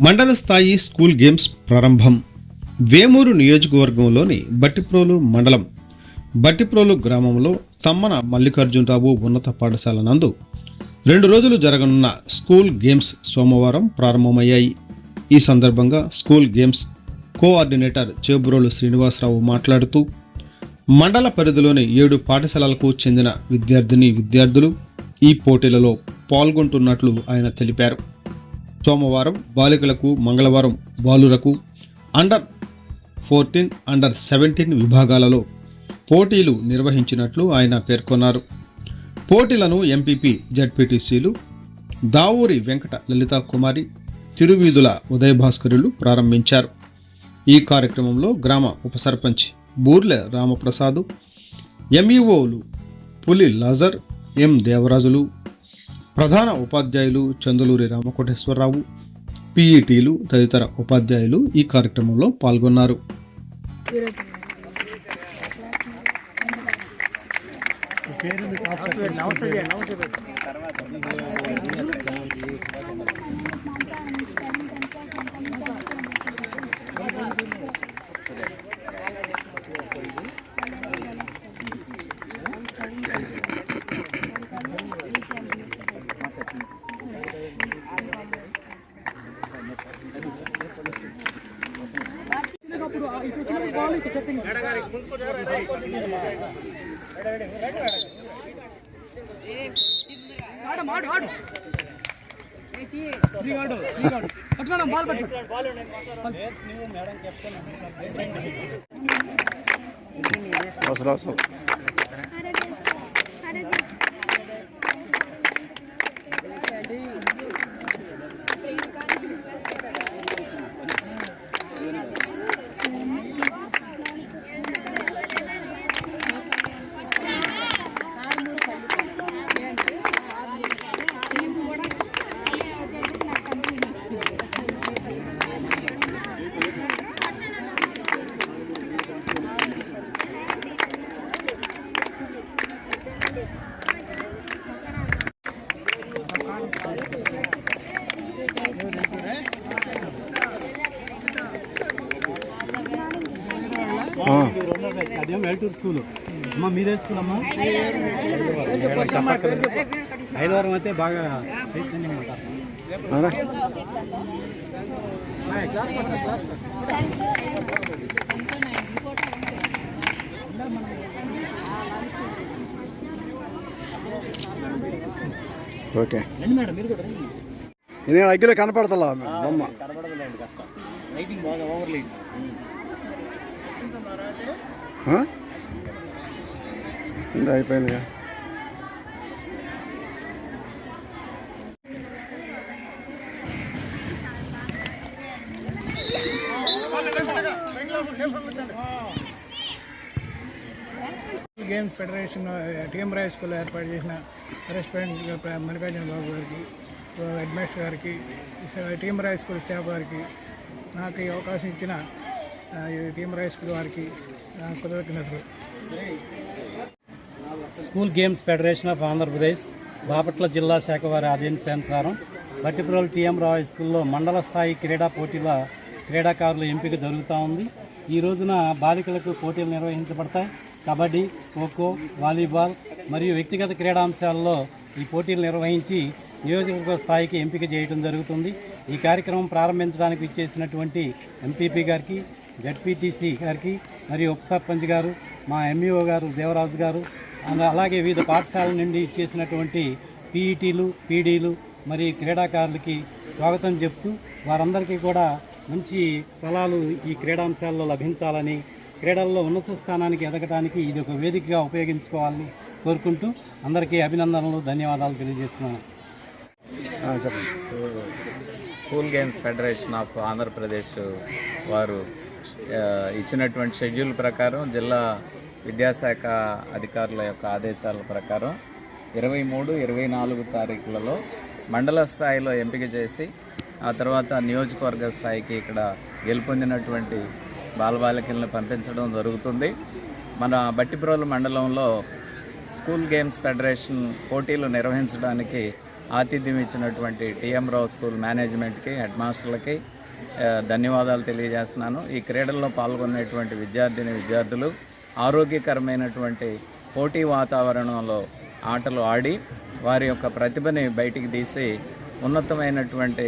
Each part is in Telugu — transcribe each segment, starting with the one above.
మండల స్థాయి స్కూల్ గేమ్స్ ప్రారంభం. వేమూరు నియోజకవర్గంలోని బట్టిప్రోలు మండలం. బట్టిప్రోలు గ్రామంలో తమ్మన మల్లికార్జునరావు ఉన్నత పాఠశాల నందు రెండు రోజులు జరగనున్న స్కూల్ గేమ్స్ సోమవారం ప్రారంభమయ్యాయి. ఈ సందర్భంగా school games coordinator Cheburolu Srinivasa Rao మాట్లాడుతూ మండల పరిధిలోని ఏడు పాఠశాలలకు చెందిన విద్యార్థిని విద్యార్థులు ఈ పోటీలలో పాల్గొంటున్నట్లు ఆయన తెలిపారు. సోమవారం బాలికలకు మంగళవారం బాలురకు అండర్ ఫోర్టీన్ అండర్ సెవెంటీన్ విభాగాలలో పోటీలు నిర్వహించినట్లు ఆయన పేర్కొన్నారు. పోటీలను ఎంపీపీ జడ్పీటీసీలు దావూరి వెంకట లలితా కుమారి తిరువీధుల ఉదయభాస్కరులు ప్రారంభించారు. ఈ కార్యక్రమంలో గ్రామ ఉప సర్పంచ్ బూర్లె రామప్రసాదు ఎంఈఓలు పులి లాజర్ ఎం దేవరాజులు ప్రధాన ఉపాధ్యాయులు చందులూరి రామకోటేశ్వరరావు పీఈటీలు తదితర ఉపాధ్యాయులు ఈ కార్యక్రమంలో పాల్గొన్నారు. ಆಡು ಮಾಡು ಆಡು ತ್ರೀ ಆಡು ತ್ರೀ ಆಡು ಪಟ್ಕೊಂಡು ಬಾಲ್ ಪಟ್ಟು ಬಾಲ್ ನೀವು ಮೇಡಮ್ ಕ್ಯಾಪ್ಟನ್ ಹೊಸ ಹೊಸ అదేం వెల్టూర్ స్కూల్. అమ్మా మీరే స్కూల్ అమ్మా? ఐదవరం అయితే బాగా? ఓకే. నేను అగ్గిలో కనపడతలా బొమ్మ కనబడదులేండి కష్టం. లైటింగ్ బాగా ఓవర్ లైట్ ఆ? అయిపోయిందిగా. గేమ్స్ ఫెడరేషన్ టీఎం రాయ్ స్కూల్లో ఏర్పాటు చేసిన రెస్టారెంట్ మల్లికార్జున బాబు గారికి హెడ్మాస్టర్ గారికి టీఎం రాయ్ స్కూల్ స్టాఫ్ గారికి నాకు ఈ అవకాశం ఇచ్చిన ఈ టీఎం రాయ్ స్కూల్ వారికి school games federation of Andhra Pradesh Bapatla జిల్లా శాఖ వారి ఆదేశానుసారం బట్టిప్రోల్ టీఎం రావు స్కూల్లో మండల స్థాయి క్రీడా పోటీల క్రీడాకారుల ఎంపిక జరుగుతూ ఉంది. ఈ రోజున బాలికలకు పోటీలు నిర్వహించబడతాయి. కబడ్డీ ఖోఖో వాలీబాల్ మరియు వ్యక్తిగత క్రీడాంశాల్లో ఈ పోటీలు నిర్వహించి నియోజకవర్గ స్థాయికి ఎంపిక చేయడం జరుగుతుంది. ఈ కార్యక్రమం ప్రారంభించడానికి ఇచ్చేసినటువంటి ఎంపీపీ గారికి జడ్పీటీసీ గారికి మరియు ఉప సర్పంచ్ గారు మా ఎంఈఓ గారు దేవరాజు గారు అలా- అలాగే వివిధ పాఠశాలల నుండి ఇచ్చేసినటువంటి పీఈటీలు పీడీలు మరి క్రీడాకారులకి స్వాగతం చెప్తూ వారందరికీ కూడా మంచి ఫలాలు ఈ క్రీడాంశాల్లో లభించాలని క్రీడల్లో ఉన్నత స్థానానికి ఎదగడానికి ఇది ఒక వేదికగా ఉపయోగించుకోవాలని కోరుకుంటూ అందరికీ అభినందనలు ధన్యవాదాలు తెలియజేస్తున్నాను. School games federation of Andhra Pradesh వారు ఇచ్చినటువంటి షెడ్యూల్ ప్రకారం జిల్లా విద్యాశాఖ అధికారుల యొక్క ఆదేశాల ప్రకారం ఇరవై మూడు ఇరవై నాలుగు తారీఖులలో మండల స్థాయిలో ఎంపిక చేసి ఆ తర్వాత నియోజకవర్గ స్థాయికి ఇక్కడ గెలుపొందినటువంటి బాలబాలికలను పంపించడం జరుగుతుంది. మన బట్టిప్రోలు మండలంలో స్కూల్ గేమ్స్ ఫెడరేషన్ పోటీలు నిర్వహించడానికి ఆతిథ్యం ఇచ్చినటువంటి టీఎం రావు స్కూల్ మేనేజ్మెంట్కి హెడ్ మాస్టర్లకి ధన్యవాదాలు తెలియజేస్తున్నాను. ఈ క్రీడల్లో పాల్గొనేటువంటి విద్యార్థిని విద్యార్థులు ఆరోగ్యకరమైనటువంటి పోటీ వాతావరణంలో ఆటలు ఆడి వారి యొక్క ప్రతిభని బయటికి తీసి ఉన్నతమైనటువంటి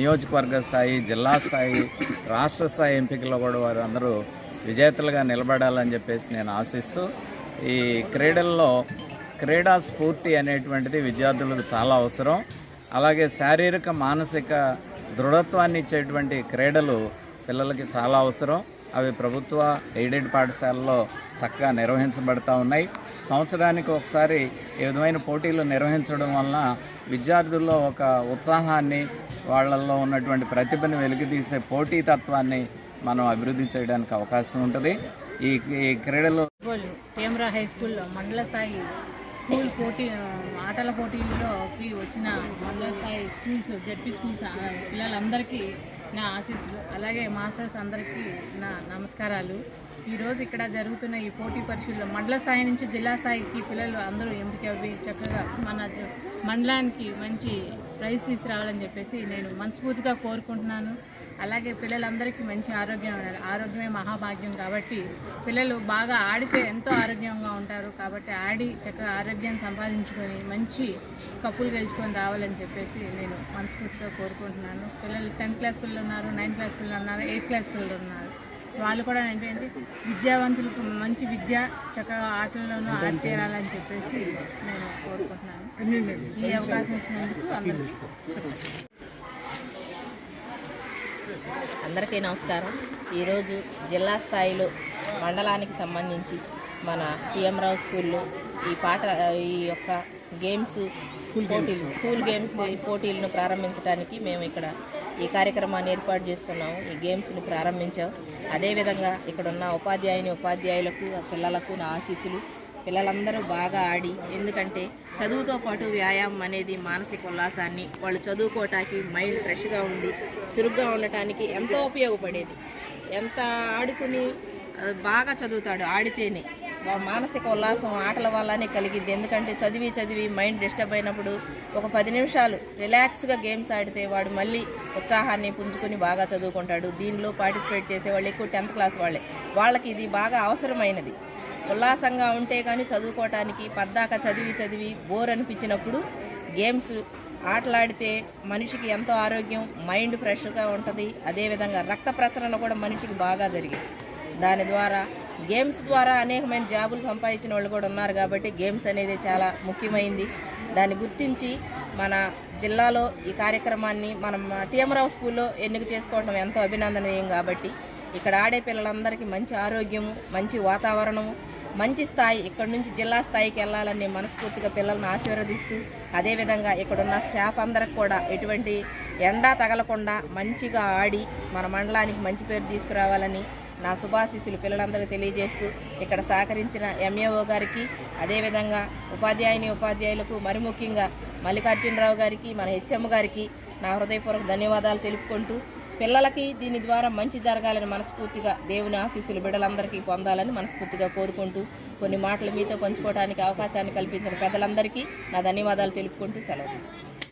నియోజకవర్గ స్థాయి జిల్లా స్థాయి రాష్ట్ర స్థాయి ఎంపికలో కూడా వారు అందరూ విజేతలుగా నిలబడాలని చెప్పేసి నేను ఆశిస్తూ ఈ క్రీడల్లో క్రీడా స్ఫూర్తి అనేటువంటిది విద్యార్థులకు చాలా అవసరం. అలాగే శారీరక మానసిక దృఢత్వాన్ని ఇచ్చేటువంటి క్రీడలు పిల్లలకి చాలా అవసరం. అవి ప్రభుత్వ ఎయిడెడ్ పాఠశాలలో చక్కగా నిర్వహించబడతా ఉన్నాయి. సంవత్సరానికి ఒకసారి ఈ విధమైన పోటీలు నిర్వహించడం వలన విద్యార్థుల్లో ఒక ఉత్సాహాన్ని వాళ్ళల్లో ఉన్నటువంటి ప్రతిభను వెలికితీసే పోటీతత్వాన్ని మనం అభివృద్ధి చేయడానికి అవకాశం ఉంటుంది. ఈ ఈ క్రీడలు కేమరా హై స్కూల్లో మండల స్థాయి స్కూల్ పోటీ ఆటల పోటీల్లోకి వచ్చిన మండల స్థాయి స్కూల్స్ జడ్పీ స్కూల్స్ పిల్లలందరికీ నా ఆశీస్సులు. అలాగే మాస్టర్స్ అందరికీ నా నమస్కారాలు. ఈరోజు ఇక్కడ జరుగుతున్న ఈ పోటీ పరీక్షల్లో మండల స్థాయి నుంచి జిల్లా స్థాయికి పిల్లలు అందరూ ఎంపిక అవి చక్కగా మన మండలానికి మంచి ప్రైజ్ తీసుకురావాలని చెప్పేసి నేను మనస్ఫూర్తిగా కోరుకుంటున్నాను. అలాగే పిల్లలందరికీ మంచి ఆరోగ్యం ఉండాలి ఆరోగ్యమే మహాభాగ్యం కాబట్టి పిల్లలు బాగా ఆడితే ఎంతో ఆరోగ్యంగా ఉంటారు కాబట్టి ఆడి చక్కగా ఆరోగ్యం సంపాదించుకొని మంచి కప్పులు గెలుచుకొని రావాలని చెప్పేసి నేను మనస్ఫూర్తిగా కోరుకుంటున్నాను. పిల్లలు టెన్త్ క్లాస్ పిల్లలు ఉన్నారు నైన్త్ క్లాస్ పిల్లలు ఉన్నారు ఎయిత్ క్లాస్ పిల్లలు ఉన్నారు. వాళ్ళు కూడా ఏంటంటే విద్యావంతులకు మంచి విద్య చక్కగా ఆటల్లోనూ ఆడి తీరాలని చెప్పేసి నేను కోరుకుంటున్నాను. ఈ అవకాశం ఇచ్చినందుకు అందరికీ. అందరికీ నమస్కారం. ఈరోజు జిల్లా స్థాయిలో మండలానికి సంబంధించి మన టిఎం రావు స్కూల్లో ఈ పాట ఈ యొక్క గేమ్స్ పోటీలు స్కూల్ గేమ్స్ ఈ పోటీలను ప్రారంభించడానికి మేము ఇక్కడ ఈ కార్యక్రమాన్ని ఏర్పాటు చేసుకున్నాము ఈ గేమ్స్ని ప్రారంభించాం. అదేవిధంగా ఇక్కడ ఉన్న ఉపాధ్యాయుని ఉపాధ్యాయులకు పిల్లలకు నా ఆశీస్సులు. పిల్లలందరూ బాగా ఆడి ఎందుకంటే చదువుతో పాటు వ్యాయామం అనేది మానసిక ఉల్లాసాన్ని వాళ్ళు చదువుకోవటానికి మైండ్ ఫ్రెష్గా ఉండి చురుగ్గా ఉండటానికి ఎంతో ఉపయోగపడేది. ఎంత ఆడుకుని బాగా చదువుతాడు ఆడితేనే. మానసిక ఉల్లాసం ఆటల వల్లనే కలిగింది ఎందుకంటే చదివి చదివి మైండ్ డిస్టర్బ్ అయినప్పుడు ఒక పది నిమిషాలు రిలాక్స్గా గేమ్స్ ఆడితే వాడు మళ్ళీ ఉత్సాహాన్ని పుంజుకొని బాగా చదువుకుంటాడు. దీనిలో పార్టిసిపేట్ చేసేవాళ్ళు ఎక్కువ టెన్త్ క్లాస్ వాళ్ళే. వాళ్ళకి ఇది బాగా అవసరమైనది. ఉల్లాసంగా ఉంటే కానీ చదువుకోవటానికి పద్దాక చదివి చదివి బోర్ అనిపించినప్పుడు గేమ్స్ ఆటలాడితే మనిషికి ఎంతో ఆరోగ్యం మైండ్ ఫ్రెష్గా ఉంటుంది. అదేవిధంగా రక్త ప్రసరణ కూడా మనిషికి బాగా జరిగింది. దాని ద్వారా గేమ్స్ ద్వారా అనేకమైన జాబులు సంపాదించిన వాళ్ళు కూడా ఉన్నారు కాబట్టి గేమ్స్ అనేది చాలా ముఖ్యమైంది. దాన్ని గుర్తించి మన జిల్లాలో ఈ కార్యక్రమాన్ని మనం టీఎంరావు స్కూల్లో ఎన్నిక చేసుకోవడం ఎంతో అభినందనీయం కాబట్టి ఇక్కడ ఆడే పిల్లలందరికీ మంచి ఆరోగ్యము మంచి వాతావరణము మంచి స్థాయి ఇక్కడ నుంచి జిల్లా స్థాయికి వెళ్ళాలని మనస్ఫూర్తిగా పిల్లల్ని ఆశీర్వదిస్తూ అదేవిధంగా ఇక్కడున్న స్టాఫ్ అందరికి కూడా ఎటువంటి ఎండా తగలకుండా మంచిగా ఆడి మన మండలానికి మంచి పేరు తీసుకురావాలని నా శుభాశీస్సులు పిల్లలందరికీ తెలియజేస్తూ ఇక్కడ సహకరించిన ఎంఏఓ గారికి అదేవిధంగా ఉపాధ్యాయుని ఉపాధ్యాయులకు మరి ముఖ్యంగా మల్లికార్జునరావు గారికి మన హెచ్ఎం గారికి నా హృదయపూర్వక ధన్యవాదాలు తెలుపుకుంటూ పిల్లలకి దీని ద్వారా మంచి జరగాలని మనస్ఫూర్తిగా దేవుని ఆశీస్సులు బిడ్డలందరికీ పొందాలని మనస్ఫూర్తిగా కోరుకుంటూ కొన్ని మాటలు మీతో పంచుకోవడానికి అవకాశాన్ని కల్పించిన పెద్దలందరికీ నా ధన్యవాదాలు తెలుపుకుంటూ సెలవు చేస్తాను